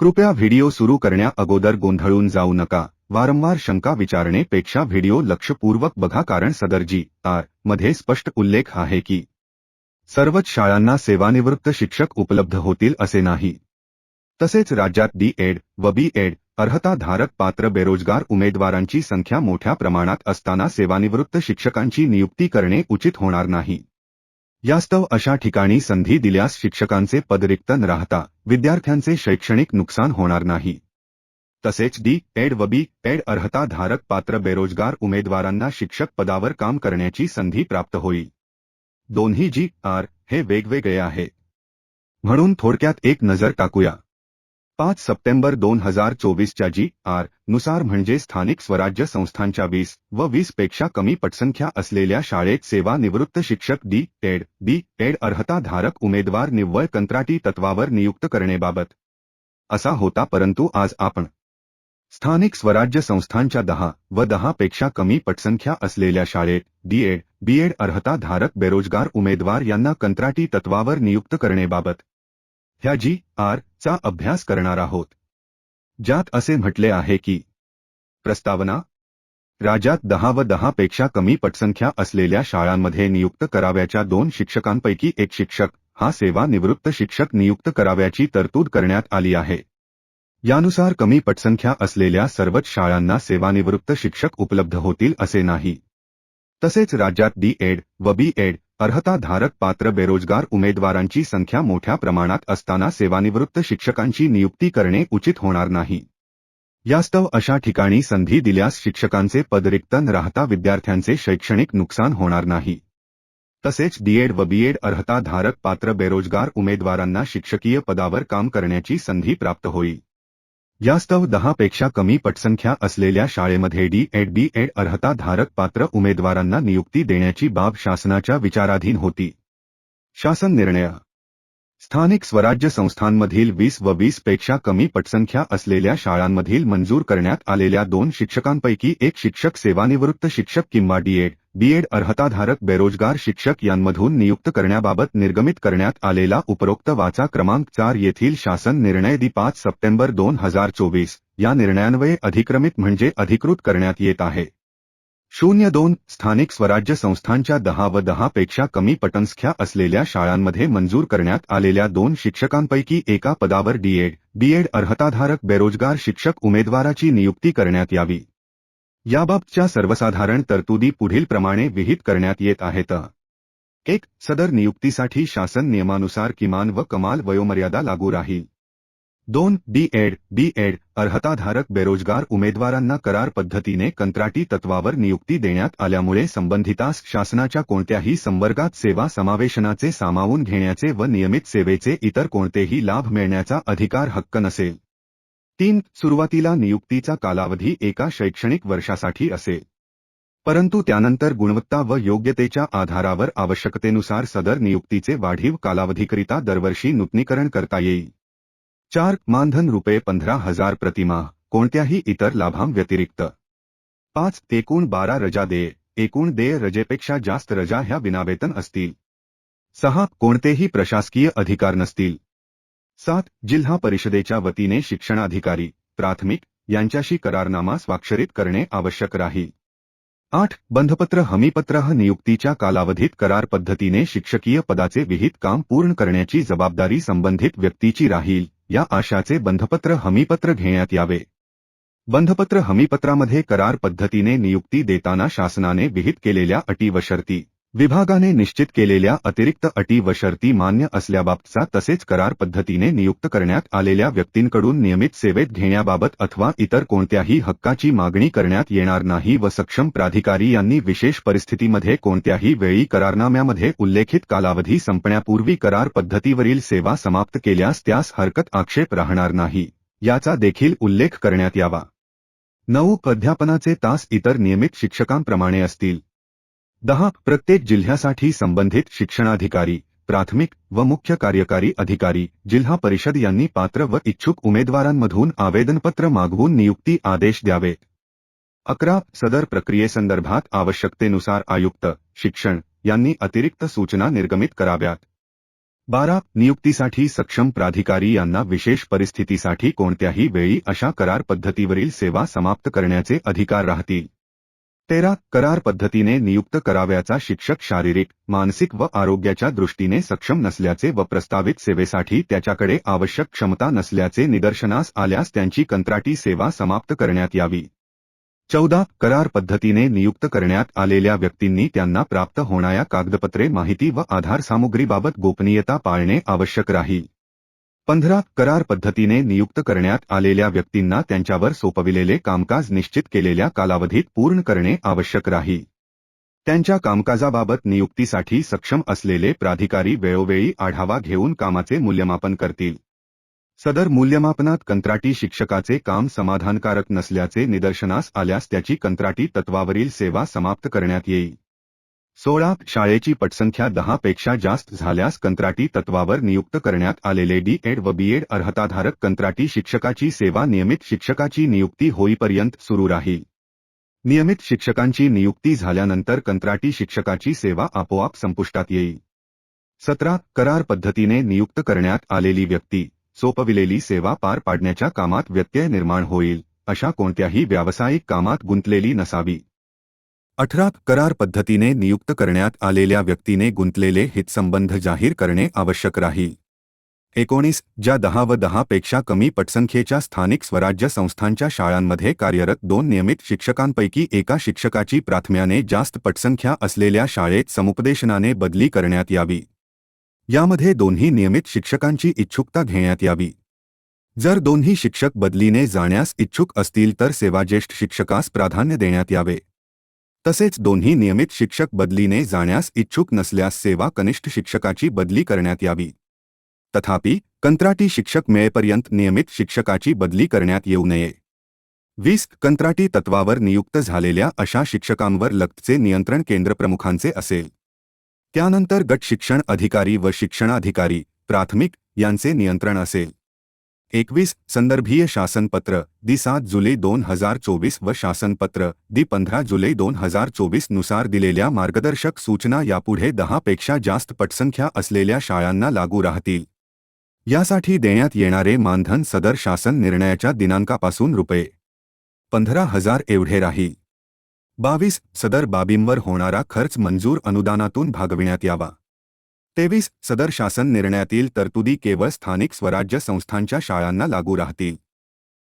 कृपया व्हिडिओ सुरू करण्या अगोदर गोंधळून जाऊ नका. वारंवार शंका विचारणे पेक्षा व्हिडिओ लक्षपूर्वक बघा कारण सदरजी आर. मध्ये स्पष्ट उल्लेख आहे की सर्वच शाळांना सेवानिवृत्त शिक्षक उपलब्ध होतील असे नाही. तसेच राज्यात डी एड. व बी. एड. अर्हताधारक पात्र बेरोजगार उमेदवारांची संख्या मोठ्या प्रमाणात असताना सेवानिवृत्त शिक्षकांची नियुक्ती करणे उचित होणार नाही. यास्तव अशा ठिकाणी संधी दिल्यास शिक्षकांचे पद रिक्त न राहता, विद्यार्थ्यांचे शैक्षणिक नुकसान होणार नाही. तसेच डी, एड व बी, एड अर्हता धारक पात्र बेरोजगार उमेदवारांना शिक्षक पदावर काम करण्याची संधी प्राप्त होईल. दोन्ही जी, आर हे वेगवेगळे आहे. म्हणून थोडक्यात एक नज़र टाकूया. पाच सप्टेंबर दोन हजार चोवीसच्या जी आरनुसार म्हणजे स्थानिक स्वराज्य संस्थांच्या वीस व वीसपेक्षा कमी पटसंख्या असलेल्या शाळेत सेवानिवृत्त शिक्षक डी एड बी एड अर्हताधारक उमेदवार निव्वळ कंत्राटी तत्वावर नियुक्त करणेबाबत असा होता परंतु आज आपण. स्थानिक स्वराज्य संस्थांच्या दहा व दहा पेक्षा कमी पटसंख्या असलेल्या शाळेत डीएड बीएड अर्हताधारक बेरोजगार उमेदवार यांना कंत्राटी तत्वावर नियुक्त करणेबाबत ह्या जी आर चा अभ्यास करणार आहोत. ज्यात असे म्हटले आहे की प्रस्तावना राज्यात दहा व दहा पेक्षा कमी पटसंख्या असलेल्या शाळांमध्ये नियुक्त कराव्याच्या दोन शिक्षकांपैकी एक शिक्षक हा सेवानिवृत्त शिक्षक नियुक्त कराव्याची तरतूद करण्यात आली आहे. यानुसार कमी पटसंख्या असलेल्या सर्वच शाळांना सेवानिवृत्त शिक्षक उपलब्ध होतील असे नाही. तसेच राज्यात डी एड व बी एड अर्हताधारक पात्र बेरोजगार उमेदवारांची संख्या मोठ्या प्रमाणात असताना सेवानिवृत्त शिक्षकांची नियुक्ती करणे उचित होणार यास्तव अशा ठिकाणी संधी दिल्यास शिक्षकांचे पद रिक्त न राहता विद्यार्थ्यांचे शैक्षणिक नुकसान होणार नाही. तसेच डीएड व बीएड अर्हताधारक पात्र बेरोजगार उमेदवारांना शिक्षकीय पदावर काम करण्याची संधी प्राप्त होईल. यास्तव दहा पेक्षा कमी पटसंख्या असलेल्या शाळेमध्ये डी एड बी एड अर्हताधारक पात्र उमेदवारांना नियुक्ती देण्याची बाब शासनाच्या विचाराधीन होती. शासन निर्णय स्थानिक स्वराज्य संस्थांमधील वीस व वीसपेक्षा कमी पटसंख्या असलेल्या शाळांमधील मंजूर करण्यात आलेल्या दोन शिक्षकांपैकी एक शिक्षक सेवानिवृत्त शिक्षक किंवा डीएड बीएड अर्हताधारक बेरोजगार शिक्षक यांमधून नियुक्त करण्याबाबत निर्गमित करण्यात आलेला उपरोक्त वाचा क्रमांक चार येथील शासन निर्णय दि पाच सप्टेंबर दोन हजार चोवीस. या निर्णयान्वये अधिक्रमित म्हणजे अधिकृत करण्यात येत आहे. शून्य दोन स्थानिक स्वराज्य संस्थांच्या दहा व दहा पेक्षा कमी पटसंख्या असलेल्या शाळांमध्ये मंजूर करण्यात आलेल्या दोन शिक्षकांपैकी एका पदावर डीएड बीएड अर्हताधारक बेरोजगार शिक्षक उमेदवाराची नियुक्ती करण्यात यावी. याबाबतच्या सर्वसाधारण तरतुदी पुढील प्रमाणे विहित करण्यात येत आहेत. एक सदर नियुक्तीसाठी शासन नियमानुसार किमान व कमाल वयोमर्यादा लागू राहील. दोन बी एड बी एड अर्हताधारक बेरोजगार उमेदवारांना करार पद्धतीने कंत्राटी तत्वावर नियुक्ती देण्यात आल्यामुळे संबंधितास शासनाच्या कोणत्याही संवर्गात सेवा समावेशनाचे सामावून घेण्याचे व नियमित सेवेचे इतर कोणतेही लाभ मिळण्याचा अधिकार हक्क नसेल. तीन सुरुवातीला नियुक्तीचा कालावधी एका शैक्षणिक वर्षासाठी असेल. परंतु त्यानंतर गुणवत्ता व योग्यतेच्या आधारावर आवश्यकतेनुसार सदर नियुक्तीचे वाढीव कालावधीकरिता दरवर्षी नूतनीकरण करता येईल. चार मानधन रुपये पंधरा हजार प्रतिमाह कोणत्याही इतर लाभांव्यतिरिक्त पाच एकूण बारा रजा देय एकूण देय रजेपेक्षा जास्त रजा ह्या विनावेतन असतील. सहा कोणतेही प्रशासकीय अधिकार नसतील. सात जिल्हा परिषदेच्या वतीने शिक्षणाधिकारी प्राथमिक यांच्याशी करारनामा स्वाक्षरित करणे आवश्यक राहील. आठ बंधपत्र हमीपत्र नियुक्तीच्या कालावधीत करार पद्धतीने शिक्षकीय पदाचे विहित काम पूर्ण करण्याची जबाबदारी संबंधित व्यक्तीची राहील. या आशाचे बंधपत्र हमीपत्र घेण्यात यावे. बंधपत्र हमीपत्रामध्ये करार पद्धतीने नियुक्ती देताना शासनाने विहित केलेल्या अटी व शर्ती विभागाने निश्चित केलेल्या अतिरिक्त अटी व शर्ती मान्य असल्याबाबतचा तसेच करार पद्धतीने नियुक्त करण्यात आलेल्या व्यक्तींकडून नियमित सेवेत घेण्याबाबत अथवा इतर कोणत्याही हक्काची मागणी करण्यात येणार नाही व सक्षम प्राधिकारी यांनी विशेष परिस्थितीमध्ये कोणत्याही वेळी करारनाम्यामध्ये उल्लेखित कालावधी संपण्यापूर्वी करार पद्धतीवरील सेवा समाप्त केल्यास त्यास हरकत आक्षेप राहणार नाही. याचा देखील उल्लेख करण्यात यावा. नऊ अध्यापनाचे तास इतर नियमित शिक्षकांप्रमाणे असतील. दहा प्रत्येक जिल्ह्यासाठी संबंधित शिक्षणाधिकारी प्राथमिक व मुख्य कार्यकारी अधिकारी जिल्हा परिषद यांनी पात्र व इच्छुक उमेदवारांमधून आवेदनपत्र मागवून नियुक्ती आदेश द्यावे. अकरा सदर प्रक्रियेसंदर्भात आवश्यकतेनुसार आयुक्त शिक्षण यांनी अतिरिक्त सूचना निर्गमित कराव्यात. बारा नियुक्तीसाठी सक्षम प्राधिकारी यांना विशेष परिस्थितीसाठी कोणत्याही वेळी अशा करार पद्धतीवरील सेवा समाप्त करण्याचे अधिकार राहतील. तेरा करार पद्धतीने नियुक्त कराव्याचा शिक्षक शारीरिक मानसिक व आरोग्याच्या दृष्टीने सक्षम नसल्याचे व प्रस्तावित सेवेसाठी त्याच्याकडे आवश्यक क्षमता नसल्याचे निदर्शनास आल्यास त्यांची कंत्राटी सेवा समाप्त करण्यात यावी. चौदा करार पद्धतीने नियुक्त करण्यात आलेल्या व्यक्तींनी त्यांना प्राप्त होणाऱ्या कागदपत्रे माहिती व आधार सामुग्रीबाबत गोपनीयता पाळणे आवश्यक राहील. पंधरा करार पद्धतीने नियुक्त करण्यात आलेल्या व्यक्तींना त्यांच्यावर सोपविलेले कामकाज निश्चित केलेल्या कालावधीत पूर्ण करणे आवश्यक राहील. त्यांच्या कामकाजाबाबत नियुक्तीसाठी सक्षम असलेले प्राधिकारी वेळोवेळी आढावा घेऊन कामाचे मूल्यमापन करतील. सदर मूल्यमापनात कंत्राटी शिक्षकाचे काम समाधानकारक नसल्याचे निदर्शनास आल्यास त्याची कंत्राटी तत्वावरील सेवा समाप्त करण्यात येईल. सोळा शाळेची पटसंख्या दहा पेक्षा जास्त झाल्यास कंत्राटी तत्वावर नियुक्त करण्यात आलेले डी एड व बीएड अर्हताधारक कंत्राटी शिक्षकाची सेवा नियमित शिक्षकाची नियुक्ती होईपर्यंत सुरू राहील. नियमित शिक्षकांची नियुक्ती झाल्यानंतर कंत्राटी शिक्षकाची सेवा आपोआप संपुष्टात येईल. सतरा करार पद्धतीने नियुक्त करण्यात आलेली व्यक्ती सोपविलेली सेवा पार पाडण्याच्या कामात व्यत्यय निर्माण होईल अशा कोणत्याही व्यावसायिक कामात गुंतलेली नसावी. अठरा करार पद्धतीने नियुक्त करण्यात आलेल्या व्यक्तीने गुंतलेले हितसंबंध जाहीर करणे आवश्यक राहील एकोणीस ज्या दहा व दहापेक्षा कमी पटसंख्येच्या स्थानिक स्वराज्य संस्थांच्या शाळांमध्ये कार्यरत दोन नियमित शिक्षकांपैकी एका शिक्षकाची प्राथम्याने जास्त पटसंख्या असलेल्या शाळेत समुपदेशनाने बदली करण्यात यावी. यामध्ये दोन्ही नियमित शिक्षकांची इच्छुकता घेण्यात यावी. जर दोन्ही शिक्षक बदलीने जाण्यास इच्छुक असतील तर सेवाज्येष्ठ शिक्षकास प्राधान्य देण्यात यावे. तसेच दोन्ही नियमित शिक्षक बदलीने जाण्यास इच्छुक नसल्यास सेवा कनिष्ठ शिक्षकाची बदली करण्यात यावी. तथापि कंत्राटी शिक्षक मिळेपर्यंत नियमित शिक्षकाची बदली करण्यात येऊ नये. वीस कंत्राटी तत्वावर नियुक्त झालेल्या अशा शिक्षकांवर लक्तचे नियंत्रण केंद्रप्रमुखांचे असेल. त्यानंतर गट शिक्षण अधिकारी व शिक्षणाधिकारी प्राथमिक यांचे नियंत्रण असेल. एकवीस संदर्भीय शासनपत्र दि सात जुलै दोन हजार चोवीस व शासनपत्र दि पंधरा जुलै दोन हजार चोवीसनुसार दिलेल्या मार्गदर्शक सूचना यापुढे दहापेक्षा जास्त पटसंख्या असलेल्या शाळांना लागू राहतील. यासाठी देण्यात येणारे मानधन सदर शासन निर्णयाच्या दिनांकापासून रुपये पंधरा हजार एवढे राहील. बावीस सदर बाबींवर होणारा खर्च मंजूर अनुदानातून भागविण्यात यावा. तेवीस सदर शासन निर्णयातील तरतुदी केवळ स्थानिक स्वराज्य संस्थांच्या शाळांना लागू राहतील.